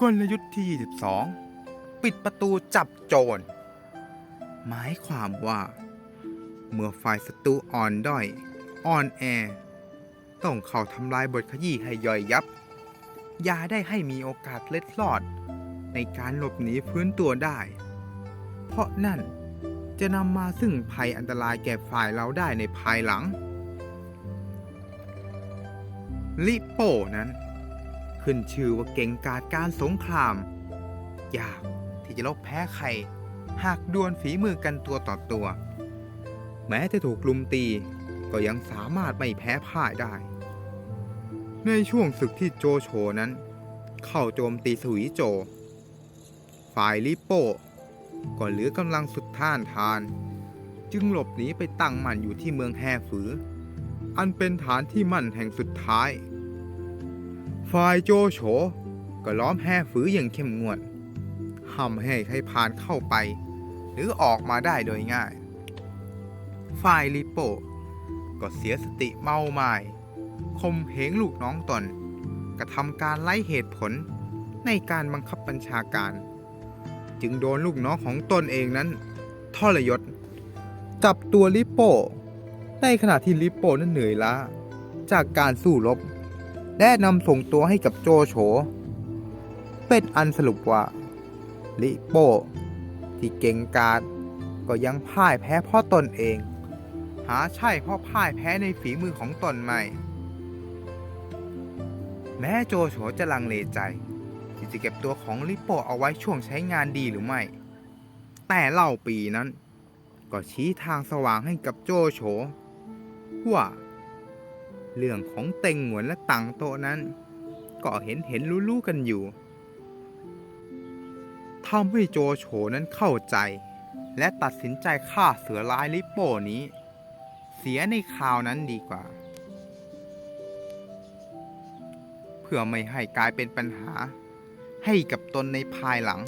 กลยุทธ์ที่ 22 ปิดประตูจับโจร หมายความว่า เมื่อฝ่ายศัตรูอ่อนด้อยอ่อนแอ ต้องเข้าทำลายบทขยี้ให้ย่อยยับ ยาได้ให้มีโอกาสเล็ดลอด ในการหลบหนีพื้นตัวได้ เพราะนั่นจะนำมาซึ่งภัยอันตรายแก่ฝ่ายเราได้ในภายหลัง ลิโป้นั้น ขึ้นชื่อว่าเก่งกาจการสงคราม ยากที่จะลบแพ้ใคร หากดวลฝีมือกันตัวต่อตัว แม้จะถูกลุมตีก็ยังสามารถไม่แพ้พ่ายได้ ในช่วงศึกที่โจโฉนั้น เข้าโจมตีสวีโจ ฝ่ายลิโป้ก็เหลือกำลังสุดท่านทาน จึงหลบหนีไปตั้งมั่นอยู่ที่เมืองแฮฝือ อันเป็นฐานที่มั่นแห่งสุดท้าย ฝ่ายโจโฉก็ล้อมแห่ฝืออย่างเข้มงวดห้ามให้ใครผ่านเข้าไป หรือออกมาได้โดยง่าย ฝ่ายลิโป้ก็เสียสติเมาไมา้คมเหงลูกน้องตน กระทำการไล่เหตุผลในการบังคับบัญชาการ จึงโดนลูกน้องของตนเองนั้นทรยศจับตัวลิโป้ ในขณะที่ลิปโป้นั้นเหนื่อยล้า จากการสู้รบ และนำส่งตัวให้กับโจโฉ เป็นอันสรุปว่า ลิโป ที่เก่งกาจก็ยังพ่ายแพ้เพราะตนเอง หาใช่เพราะพ่ายแพ้ในฝีมือของตนไม่ แม้โจโฉจะลังเลใจ ที่จะเก็บตัวของลิโปเอาไว้ช่วงใช้งานดีหรือไม่ แต่เล่าปีนั้น ก็ชี้ทางสว่างให้กับโจโฉ ว่า เรื่องของเต็งหวนและตังโตนั้น ก็เห็นเห็นรู้รู้ๆกันอยู่ทำให้โจโฉนั้นเข้าใจ และตัดสินใจฆ่าเสือร้ายลิปโป้นี้ เสียในคราวนั้นดีกว่า เพื่อไม่ให้กลายเป็นปัญหาให้กับตนในภายหลัง